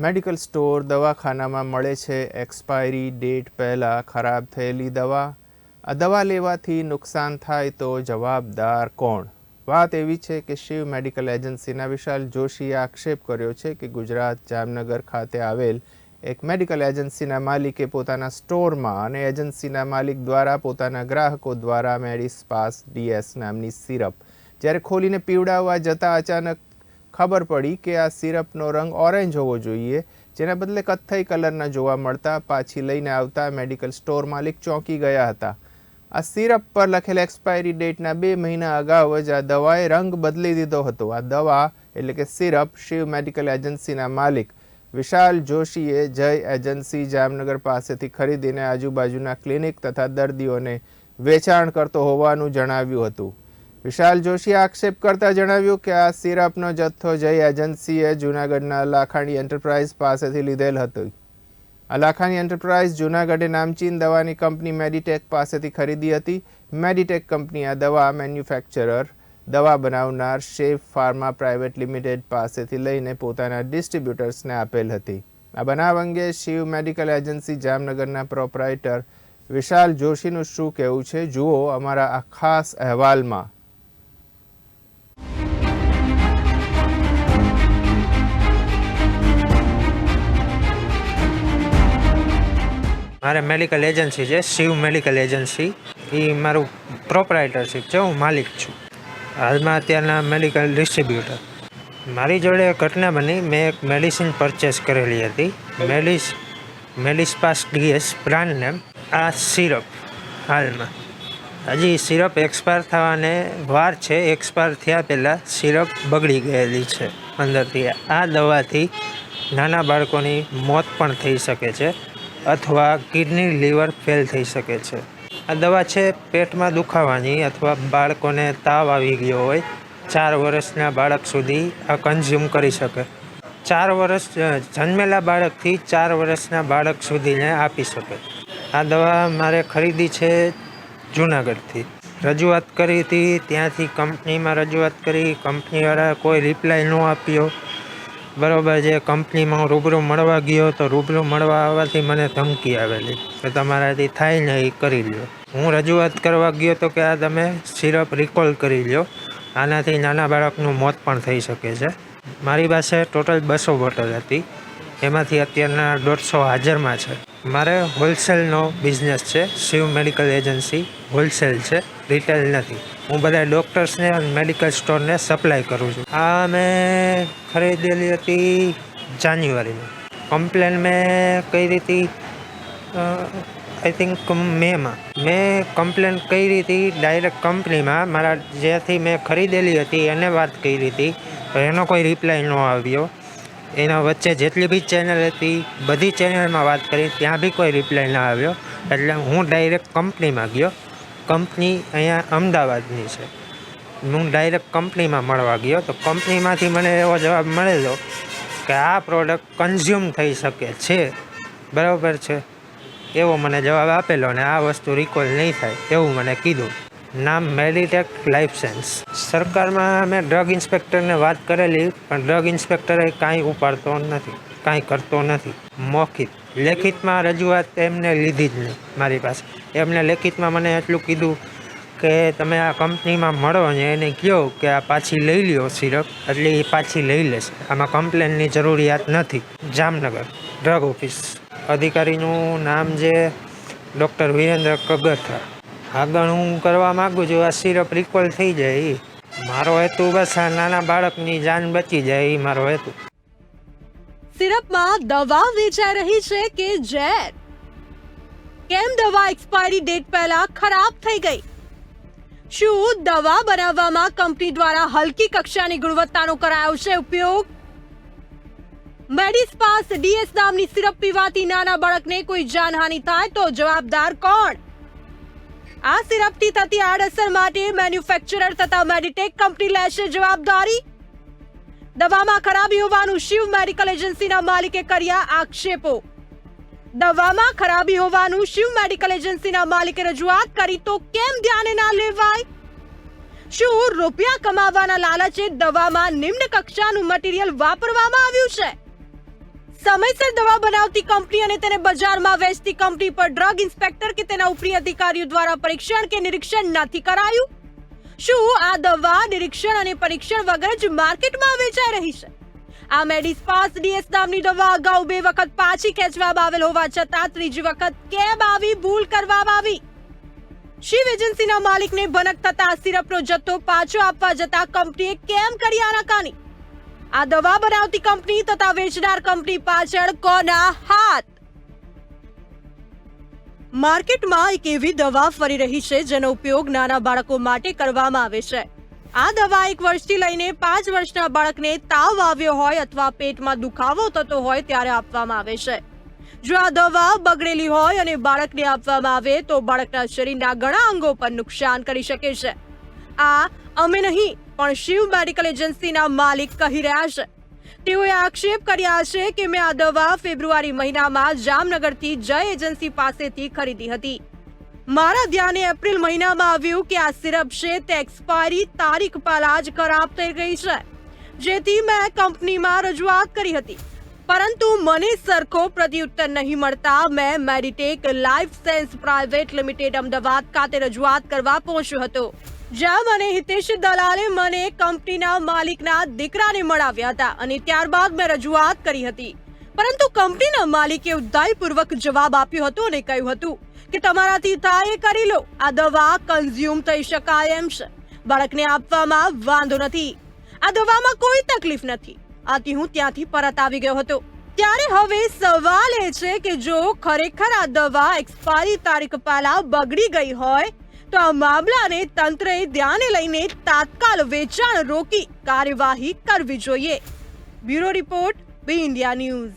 Medical store દવાખાનામાં મળે છે એક્સપાયરી ડેટ પહેલાં ખરાબ થયેલી દવા. આ દવા લેવાથી નુકસાન થાય તો જવાબદાર કોણ? વાત એવી છે કે શિવ મેડિકલ એજન્સીના વિશાલ જોશીએ આક્ષેપ કર્યો છે કે ગુજરાત જામનગર ખાતે આવેલ એક મેડિકલ એજન્સીના માલિકે પોતાના સ્ટોરમાં અને એજન્સીના માલિક દ્વારા પોતાના ગ્રાહકો દ્વારા મેડિસ પાસ ડીએસ નામની સિરપ જ્યારે ખોલીને પીવડાવવા જતાં અચાનક ખબર પડી કે આ સિરપનો રંગ ઓરેન્જ હોવો જોઈએ, જેના બદલે કથ્થઈ કલરના જોવા મળતા પાછી લઈને આવતા મેડિકલ સ્ટોર માલિક ચોંકી ગયા હતા. આ સિરપ પર લખેલ એક્સપાયરી ડેટના બે મહિના અગાઉ જ આ દવાએ રંગ બદલી દીધો હતો. આ દવા, એટલે કે સિરપ, શિવ મેડિકલ એજન્સીના માલિક વિશાલ જોશીએ જય એજન્સી જામનગર પાસેથી ખરીદીને આજુબાજુના ક્લિનિક તથા દર્દીઓને વેચાણ કરતો હોવાનું જણાવ્યું હતું. વિશાલ જોશીએ આક્ષેપ કરતા જણાવ્યું કે આ સિરપનો જથ્થો જય એજન્સીએ જૂનાગઢના લાખાણી એન્ટરપ્રાઇઝ પાસેથી લીધેલ હતો. આ એન્ટરપ્રાઇઝ જૂનાગઢે નામચીન દવાની કંપની મેડિટેક પાસેથી ખરીદી હતી. મેડિટેક કંપની આ દવા મેન્યુફેક્ચરર, દવા બનાવનાર શેફ ફાર્મા પ્રાઇવેટ લિમિટેડ પાસેથી લઈને પોતાના ડિસ્ટ્રીબ્યુટર્સને આપેલ હતી. આ બનાવ અંગે શિવ મેડિકલ એજન્સી જામનગરના પ્રોપરાઇટર વિશાલ જોશીનું શું કહેવું છે? જુઓ અમારા આ ખાસ અહેવાલમાં. મારે મેડિકલ એજન્સી છે, શિવ મેડિકલ એજન્સી એ મારું પ્રોપરાઇટરશીપ છે હું માલિક છું. હાલમાં અત્યારના મેડિકલ ડિસ્ટ્રીબ્યુટર મારી જોડે ઘટના બની, મેં એક મેડિસિન પરચેસ કરેલી હતી. મેડિસ મેડિસ્પાસ ડીએસ બ્રાન્ડ નેમ આ સિરપ હાલમાં. હજી સિરપ એક્સપાયર થવાને વાર છે એક્સપાયર થયા પહેલાં સિરપ બગડી ગયેલી છે. અંદરથી આ દવાથી નાના બાળકોની મોત પણ થઈ શકે છે. અથવા કિડની લીવર ફેલ થઈ શકે છે. આ દવા છે પેટમાં દુખાવાની અથવા બાળકોને તાવ આવી ગયો હોય, ચાર વર્ષના બાળક સુધી આ કન્ઝ્યુમ કરી શકે. ચાર વર્ષ જન્મેલા બાળકથી ચાર વર્ષના બાળક સુધીને આપી શકે. આ દવા મારે ખરીદી છે જુનાગઢથી. રજૂઆત કરી હતી, ત્યાંથી કંપનીમાં રજૂઆત કરી કંપનીવાળા કોઈ રિપ્લાય ન આપ્યો. બરોબર છે કંપનીમાં રૂબરૂ મળવા ગયો તો રૂબરૂ મળવા આવવાથી મને ધમકી આવેલી કે તમારાથી થાય ને એ કરી લ્યો. હું રજૂઆત કરવા ગયો તો કે આ તમે સિરપ રિકોલ કરી લ્યો. આનાથી નાના બાળકનું મોત પણ થઈ શકે છે. મારી પાસે ટોટલ બસો બોટલ હતી. એમાંથી અત્યારના દોઢસો હાજરમાં છે. મારે હોલસેલનો બિઝનેસ છે. શિવ મેડિકલ એજન્સી હોલસેલ છે. રિટેલ નથી. હું બધા ડૉક્ટર્સને મેડિકલ સ્ટોરને સપ્લાય કરું છું. આ મેં ખરીદેલી હતી જાન્યુઆરીમાં. કમ્પ્લેન મેં કરી હતી આઈ થિંક મેમાં. મેં કમ્પ્લેન કરી હતી ડાયરેક્ટ કંપનીમાં મારા જ્યાંથી મેં ખરીદેલી હતી, એને વાત કરી હતી એનો કોઈ રિપ્લાય ન આવ્યો. એના વચ્ચે જેટલી બી ચેનલ હતી, બધી ચેનલમાં વાત કરી, ત્યાં બી કોઈ રિપ્લાય ના આવ્યો. એટલે હું ડાયરેક્ટ કંપનીમાં ગયો. કંપની અહીંયા અમદાવાદની છે. હું ડાયરેક્ટ કંપનીમાં મળવા ગયો તો કંપનીમાંથી મને એવો જવાબ મળેલો કે આ પ્રોડક્ટ કન્ઝ્યુમ થઈ શકે છે. બરાબર છે? એવો મને જવાબ આપેલો અને આ વસ્તુ રિકોલ નહીં થાય એવું મને કીધું. નામ મેડિટેક લાઈફ સાયન્સ સરકારમાં મેં ડ્રગ ઇન્સ્પેક્ટરને વાત કરેલી પણ ડ્રગ ઇન્સ્પેક્ટરે કાંઈ ઉપાડતો નથી, કાંઈ કરતો નથી. મૌખિક લેખિતમાં રજૂઆત એમને લીધી જ નહીં મારી પાસે. એમને લેખિતમાં મને એટલું કીધું કે તમે આ કંપનીમાં મળો ને એને કહો કે આ પાછી લઈ લ્યો સિરપ, એટલે એ પાછી લઈ લેશે. આમાં કમ્પ્લેનની જરૂરિયાત નથી. Jamnagar drug office. અધિકારીનું નામ જે ડૉક્ટર વિરેન્દ્ર કગથા. આગળ હું કરવા માગું છું, આ સિરપ રિકોલ થઈ જાય. મારો હેતુ બસ આ નાના બાળકની જાન બચી જાય એ મારો હેતુ. સિરપમાં દવા વેચાઈ રહી છે કે ઝેર? કેમ દવા એક્સપાયરી ડેટ પહેલા ખરાબ થઈ ગઈ? શું દવા બનાવવામાં કંપની દ્વારા હલકી કક્ષાની ગુણવત્તાનો કરાયો છે ઉપયોગ? મેડિસ્પાસ ડીએસ નામની સિરપ પીવાથી નાના બાળકને કોઈ જાનહાનિ થાય તો જવાબદાર કોણ? આ સિરપથી થતી આડઅસર માટે મેન્યુફેક્ચરર તથા મેડિટેક કંપની લેશે જવાબદારી? દવામાં ખરાબી હોવાનું શિવ મેડિકલ એજન્સીના માલિકે કર્યા આક્ષેપો. દવામાં ખરાબી હોવાનું શિવ મેડિકલ એજન્સીના માલિકે રજૂઆત કરી તો કેમ ધ્યાને ના લેવાય? શું રૂપિયા કમાવાના લાલચે દવામાં નિમ્ન કક્ષાનું મટીરીયલ વાપરવામાં આવ્યું છે? સમયસર દવા બનાવતી કંપની અને તેને બજારમાં વેચતી કંપની પર ડ્રગ ઇન્સ્પેક્ટર કે તેના ઉપરી અધિકારીઓ દ્વારા પરીક્ષણ કે નિરીક્ષણ નથી કરાયું? શું આ દવા નિરીક્ષણ અને પરીક્ષણ વગર જ માર્કેટમાં વેચાઈ રહી છે? આ મેડિસ્પાસ ડીએસ નામની દવા અગાઉ બે વખત પાછી ખેંચવામાં આવેલ હોવા છતાં ત્રીજી વખત કેમ આવી ભૂલ કરવામાં આવી? શિવ એજન્સીના માલિકને ભનક થતા સિરપનો જથ્થો પાછો આપવા જતા કંપનીએ કેમ કરી આનાકાની? આ દવા બનાવતી કંપની તથા વેચનાર કંપની પાછળ કોના હાથ? માર્કેટમાં એક એવી દવા ફરી રહી છે જેનો ઉપયોગ નાના બાળકો માટે કરવામાં આવે છે. આ દવા એક વર્ષથી લઈને પાંચ વર્ષના બાળકને તાવ આવ્યો હોય અથવા પેટમાં દુખાવો થતો હોય ત્યારે આપવામાં આવે છે. જો આ દવા બગડેલી હોય અને બાળકને આપવામાં આવે તો બાળકના શરીરના ઘણા અંગો પર નુકસાન કરી શકે છે. આ અમે નહીં, પણ શિવ મેડિકલ એજન્સીના માલિક કહી રહ્યા છે. તેઓએ આક્ષેપ કર્યા છે કે મેં આ દવા ફેબ્રુઆરી મહિનામાં જામનગરથી જય એજન્સી પાસેથી ખરીદી હતી. મારા ધ્યાને એપ્રિલ મહિનામાં આવ્યું કે આ સિરપ છે તે એક્સપાયરી તારીખ પહેલા જ ખરાબ થઈ ગઈ છે, જેથી મેં કંપનીમાં રજૂઆત કરી હતી. પરંતુ મને સરખો પ્રત્યુત્તર નહીં મળતા મેં Meditech life sense private limited Ahmedabad ખાતે રજૂઆત કરવા પહોંચ્યો હતો. જ્યાં મને હિતેશ દલાલે મને કંપનીના માલિકના દીકરાને મળાવ્યા હતા અને ત્યારબાદ મેં રજૂઆત કરી હતી. પરંતુ કંપનીના માલિકે ઉદ્દાયપૂર્વક જવાબ આપ્યો હતો અને કહ્યું હતું કે તમારાથી થાય એ કરી લો, આ દવા કન્ઝ્યુમ થઈ શકાય એમ છે બાળકને આપવામાં વાંધો નથી. આ દવામાં કોઈ તકલીફ નથી. આથી હું ત્યાંથી પરત આવી ગયો હતો. ત્યારે હવે સવાલ એ છે કે જો ખરેખર આ દવા એક્સપાયરી તારીખ પહેલા બગડી ગઈ હોય તો આ મામલાને તંત્રએ ધ્યાને લઈને તાત્કાલ વેચાણ રોકી કાર્યવાહી કરવી જોઈએ. Bureau report B India news.